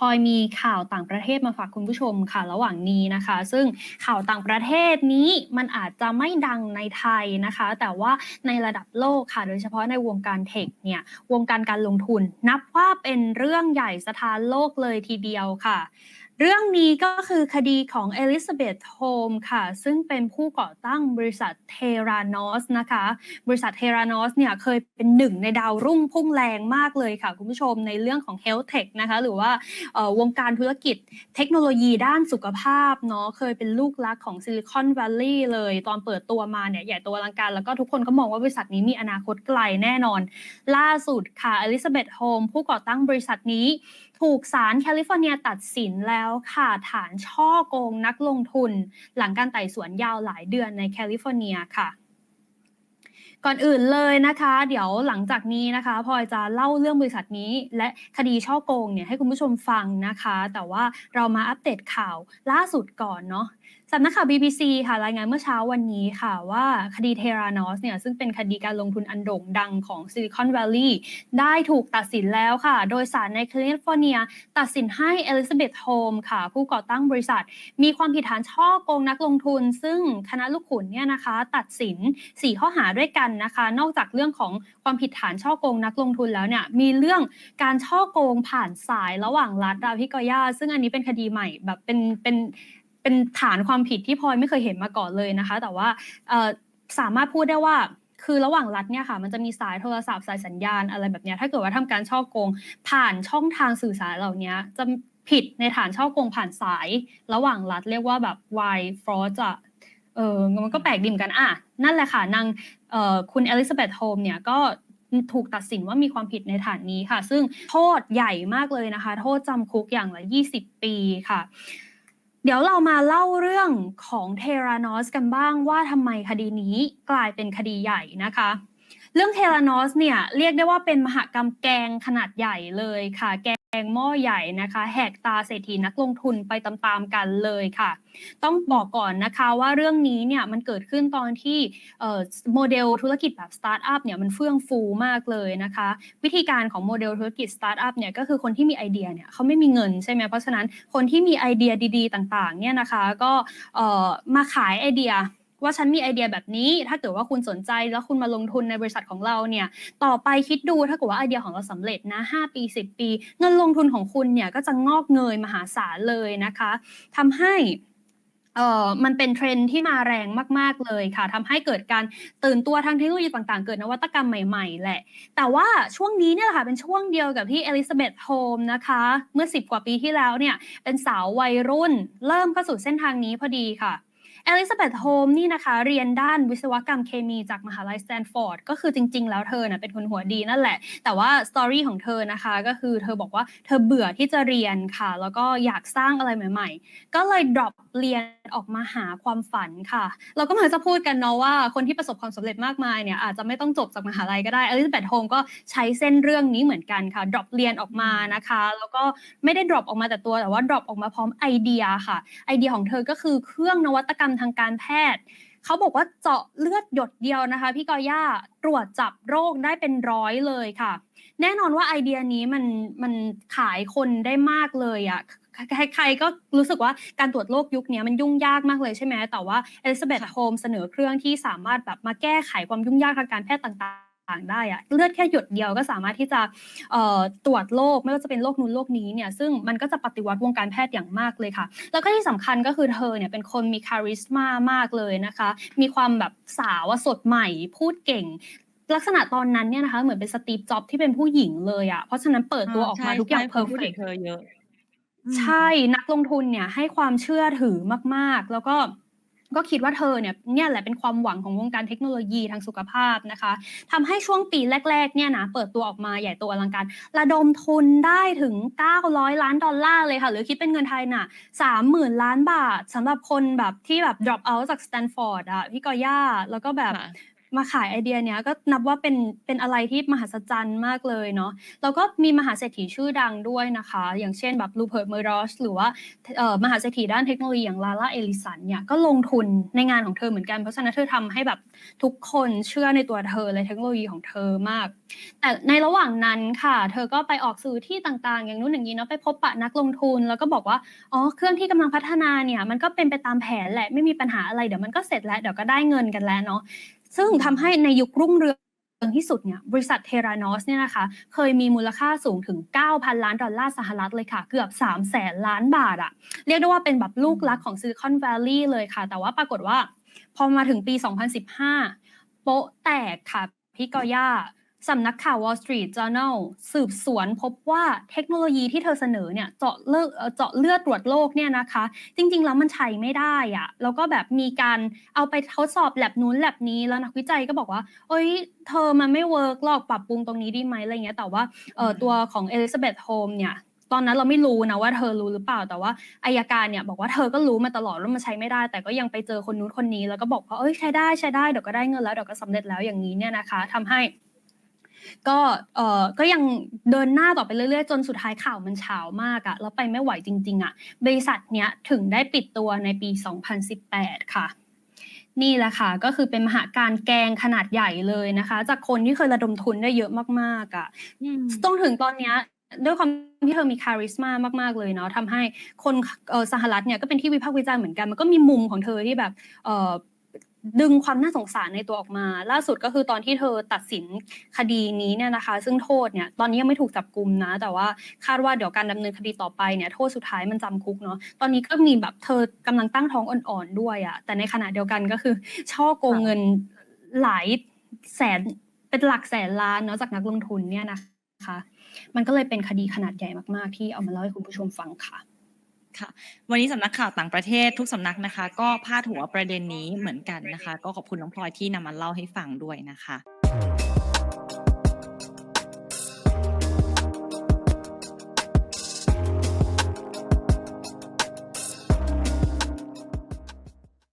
พลอยมีข่าวต่างประเทศมาฝากคุณผู้ชมค่ะระหว่างนี้นะคะ ซึ่งข่าวต่างประเทศนี้มันอาจจะไม่ดังในไทยนะคะ แต่ว่าในระดับโลกค่ะ โดยเฉพาะในวงการเทคเนี่ยวงการการลงทุน นับว่าเป็นเรื่องใหญ่สถานโลกเลยทีเดียวค่ะ เรื่องนี้ก็คือคดีของเอลิซาเบธโฮมค่ะ ซึ่งเป็นผู้ก่อตั้งบริษัทเทรานอสนะคะ บริษัทเทรานอสเนี่ยเคยเป็นหนึ่งในดาวรุ่งพุ่งแรงมากเลยค่ะ คุณผู้ชมในเรื่องของ Health Tech นะคะ หรือว่าวงการธุรกิจเทคโนโลยีด้านสุขภาพเนาะเคยเป็นลูกรักของซิลิคอน v วลล y เลย ตอนเปิดตัวมาเนี่ยใหญ่โตอลังการ แล้วก็ทุกคนก็มองว่าบริษัทนี้มีอนาคตไกลแน่นอน ล่าสุดค่ะเอลิซาเบธโฮมผู้ก่อตั้งบริษัทนี้ ถูกศาลแคลิฟอร์เนียตัดสินแล้วค่ะ ฐานช่อโกงนักลงทุน หลังการไต่สวนยาวหลายเดือนในแคลิฟอร์เนียค่ะก่อนอื่นเลยนะคะ เดี๋ยวหลังจากนี้นะคะพลอยจะเล่าเรื่องบริษัทนี้ และคดีช่อโกงเนี่ยให้คุณผู้ชมฟังนะคะ แต่ว่าเรามาอัปเดตข่าวล่าสุดก่อนเนาะ สำนักข่าว BBC ค่ะรายงานเมื่อเช้าวันนี้ค่ะว่าคดีเทรานอสเนี่ยซึ่งเป็นคดีการลงทุนอันโด่งดังของซิลิคอน v วลล y ได้ถูกตัดสินแล้วค่ะ โดยศาลในแคลิฟอร์เนีย ตัดสินให้เอลิซาเบธโฮมค่ะ ผู้ก่อตั้งบริษัท มีความผิดฐานช่อโกงนักลงทุน ซึ่งคณะลูกขุนเนี่ยนะคะ ตัดสิน 4 ข้อหาด้วยกันนะคะ นอกจากเรื่องของความผิดฐานช่อโกงนักลงทุนแล้วเนี่ยมีเรื่องการช่อโกงผ่านสายระหว่างรัฐอะพี่กอย่าซึ่งอันนี้เป็นคดีใหม่แบบเป็นเป็น เป็นฐานความผิดที่พลอยไม่เคยเห็นมาก่อนเลยนะคะ แต่ว่าสามารถพูดได้ว่าคือระหว่างรัฐเนี่ยค่ะมันจะมีสายโทรศัพท์สายสัญญาณอะไรแบบนี้ถ้าเกิดว่าทำการช่อโกง ผ่านช่องทางสื่อสารเหล่านี้จะผิดในฐานช่อโกงผ่านสาย ระหว่างรัฐเรียกว่าแบบ wire fraud อะเออมันก็แปลกดีเหมือนกันอะนั่นแหละค่ะนางคุณเอลิซาเบธโฮมเนี่ยก็ถูกตัดสินว่ามีความผิดในฐานนี้ค่ะ ซึ่งโทษใหญ่มากเลยนะคะ โทษจำคุกอย่างละ 20 ปีค่ะ เดี๋ยวเรามาเล่าเรื่องของเทรานอสกันบ้างว่าทำไมคดีนี้กลายเป็นคดีใหญ่นะคะ เรื่องเทรานอสเนี่ยเรียกได้ว่าเป็นมหกรรมแกงขนาดใหญ่เลยค่ะแก งหม้อใหญ่นะคะแหกตาเศรษฐีนักลงทุนไปตามๆกันเลยค่ะ ต้องบอกก่อนนะคะว่าเรื่องนี้เนี่ยมันเกิดขึ้นตอนที่โมเดลธุรกิจแบบสตาร์ทอัพเนี่ยมันเฟื่องฟูมากเลยนะคะ วิธีการของโมเดลธุรกิจสตาร์ทอัพเนี่ยก็คือคนที่มีไอเดียเนี่ยเขาไม่มีเงินใช่ไหมเพราะฉะนั้นคนที่มีไอเดียดีๆ ต่างๆเนี่ยนะคะก็มาขายไอเดีย ว่าฉันมีไอเดียแบบนี้ ถ้าเกิดว่าคุณสนใจแล้วคุณมาลงทุนในบริษัทของเราเนี่ย ต่อไปคิดดูถ้าเกิดว่าไอเดียของเราสำเร็จนะ5ปี 10 ปี เงินลงทุนของคุณเนี่ยก็จะงอกเงยมหาศาลเลยนะคะทำให้เอ่อมันเป็นเทรนด์ที่มาแรงมาก ๆ เลยค่ะทำให้เกิดการตื่นตัวทางเทคโนโลยีต่างๆ เกิดนวัตกรรมใหม่ๆ แหละ แต่ว่าช่วงนี้เนี่ยแหละค่ะ เป็นช่วงเดียวกับที่เอลิซาเบธโฮมนะคะ เมื่อ 10 กว่าปีที่แล้วเนี่ย เป็นสาววัยรุ่น เริ่มเข้าสู่เส้นทางนี้พอดีค่ะ เอลิซาเบธโฮมนี่นะคะเรียนด้านวิศวกรรมเคมีจากมหาลัยสแตนฟอร์ดก็คือจริง ๆ แล้วเธอนะเป็นคนหัวดีนั่นแหละ แต่ว่าสตอรี่ของเธอนะคะก็คือเธอบอกว่าเธอเบื่อที่จะเรียนค่ะ แล้วก็อยากสร้างอะไรใหม่ ๆ ก็เลย drop เรียนออกมาหาความฝันค่ะ เราก็มักจะพูดกันเนาะว่าคนที่ประสบความสำเร็จมากมายเนี่ยอาจจะไม่ต้องจบจากมหาลัยก็ได้เอลิซาเบธโฮมก็ใช้เส้นเรื่องนี้เหมือนกันค่ะ drop เรียนออกมานะคะ แล้วก็ไม่ได้ drop ออกมาแต่ตัวแต่ว่า drop ออกมาพร้อมไอเดียค่ะไอเดียของเธอก็คือเครื่องนวัตกรรมรมทางการแพทย์เขาบอกว่าเจาะเลือดหยดเดียวนะคะ พี่กอย่าตรวจจับโรคได้เป็นร้อยเลยค่ะ แน่นอนว่าไอเดียนี้มันมันขายคนได้มากเลยอะใครๆก็รู้สึกว่าการตรวจโรคยุคนี้มันยุ่งยากมากเลยใช่ไหมแต่ว่าเอลิซาเบธโฮมเสนอเครื่องที่สามารถแบบมาแก้ไขความยุ่งยากทางการแพทย์ต่าง ๆ ได้อะเลือดแค่หยดเดียวก็สามารถที่จะเอ่อตรวจโรคไม่ว่าจะเป็นโรคนู้นโรคนี้เนี่ยซึ่งมันก็จะปฏิวัติวงการแพทย์อย่างมากเลยค่ะ แล้วก็ที่สำคัญก็คือเธอเนี่ยเป็นคนมีคาริสมามากเลยนะคะ มีความแบบสาวอะสดใหม่พูดเก่งลักษณะตอนนั้นเนี่ยนะคะเหมือนเป็นสตีฟจ็อบที่เป็นผู้หญิงเลยอะเพราะฉะนั้นเปิดตัวออกมาทุกอย่างเพอร์เฟกเธอเยอะ ใช่นักลงทุนเนี่ยให้ความเชื่อถือมากๆ แล้วก็ ก็คิดว่าเธอเนี่ยเนี่ยแหละเป็นความหวังของวงการเทคโนโลยีทางสุขภาพนะคะทำให้ช่วงปีแรกๆเนี่ยนะเปิดตัวออกมาใหญ่โตอลังการ ระดมทุนได้ถึง 900 ล้านดอลลาร์เลยค่ะ หรือคิดเป็นเงินไทยน่ะ30,000 ล้านบาทสำหรับคนแบบที่แบบ drop out จากสแตนฟอร์ดอะพี่กอย่าแล้วก็แบบ มาขายไอเดียเนี้ยก็นับว่าเป็นเป็นอะไรที่มหัศจรรย์มากเลยเนาะแล้วก็มีมหาเศรษฐีชื่อดังด้วยนะคะ อย่างเช่นแบบลูเพิร์ตเมอร์รอชหรือว่าเอ่อมหาเศรษฐีด้านเทคโนโลยีอย่างลาลาเอลิสันเนี่ยก็ลงทุนในงานของเธอเหมือนกันเพราะฉะนั้นเธอทำให้แบบทุกคนเชื่อในตัวเธอและเทคโนโลยีของเธอมาก แต่ในระหว่างนั้นค่ะ เธอก็ไปออกสื่อที่ต่างๆ อย่างนู้นอย่างนี้เนาะไปพบปะนักลงทุน แล้วก็บอกว่าอ๋อเครื่องที่กำลังพัฒนาเนี่ยมันก็เป็นไปตามแผนแหละไม่มีปัญหาอะไรเดี๋ยวมันก็เสร็จแล้วเดี๋ยวก็ได้เงินกันแล้วเนาะซึ่งทำให้ในยุครุ่งเรืองที่สุดเนี่ยบริษัทเทรานอสเนี่ยนะคะเคยมีมูลค่าสูงถึง 9,000 ล้านดอลลาร์สหรัฐเลยค่ะ เกือบ3แสนล้านบาทอะเรียกได้ว่าเป็นแบบลูกรักของซิลิคอนแวลลีย์เลยค่ะ แต่ว่าปรากฏว่า พอมาถึงปี 2015 โป๊ะแตกค่ะพี่กอย่า สำนักข่าว Wall Street Journal สืบสวนพบว่าเทคโนโลยีที่เธอเสนอเนี่ยเจาะเลือดเอ่อเจาะเลือดตรวจโรคเนี่ยนะคะ จริงๆ แล้วมันใช้ไม่ได้อะแล้วก็แบบมีการเอาไปทดสอบแลบนู้นแลบนี้แล้วนักวิจัยก็บอกว่า เอ้ย เธอมันไม่เวิร์กหรอกปรับปรุงตรงนี้ดีไหมอะไรเงี้ยแต่ว่าเอ่อตัวของ Elizabeth Holmes เนี่ยตอนนั้นเราไม่รู้นะว่าเธอรู้หรือเปล่าแต่ว่าอายการเนี่ยบอกว่าเธอก็รู้มาตลอดว่ามันใช้ไม่ได้ แต่ก็ยังไปเจอคนนู้นคนนี้แล้วก็บอกว่าเอ้ยใช้ได้ใช้ได้เดี๋ยวก็ได้เงินแล้วเดี๋ยวก็สำเร็จแล้วอย่างนี้เนี่ยนะคะทำให้ ก็เอ่อก็ยังเดินหน้าต่อไปเรื่อยๆ จนสุดท้ายข่าวมันเฉามากอะแล้วไปไม่ไหวจริง ๆอะบริษัทเนี้ยถึงได้ปิดตัวในปี 2018 ค่ะนี่แหละค่ะก็คือเป็นมหาการแกงขนาดใหญ่เลยนะคะ จากคนที่เคยระดมทุนได้เยอะมากๆอะอืมต้องถึงตอนเนี้ยด้วยความที่เธอมีคาริสมามากๆเลยเนาะทำให้คนเอ่อสหรัฐเนี่ยก็เป็นที่วิพากษ์วิจารณ์เหมือนกัน มันก็มีมุมของเธอที่แบบเอ่อ ดึงความน่าสงสารในตัวออกมา ล่าสุดก็คือตอนที่เธอตัดสินคดีนี้เนี่ยนะคะ ซึ่งโทษเนี่ยตอนนี้ยังไม่ถูกจับกลุมนะ แต่ว่าคาดว่าเดี๋ยวการดำเนินคดีต่อไปเนี่ยโทษสุดท้ายมันจำคุกเนาะตอนนี้ก็มีแบบเธอกำลังตั้งท้องอ่อนๆด้วยอะแต่ในขณะเดียวกันก็คือ ช่อโกงเงินหลายแสนเป็นหลักแสนล้านเนาะจากนักลงทุนเนี่ยนะคะ มันก็เลยเป็นคดีขนาดใหญ่มากๆ ที่เอามาเล่าให้คุณผู้ชมฟังค่ะ ค่ะวันนี้สำนักข่าวต่างประเทศทุกสำนักนะคะ ก็พาดหัวประเด็นนี้เหมือนกันนะคะ ก็ขอบคุณน้องพลอยที่นำมาเล่าให้ฟังด้วยนะคะ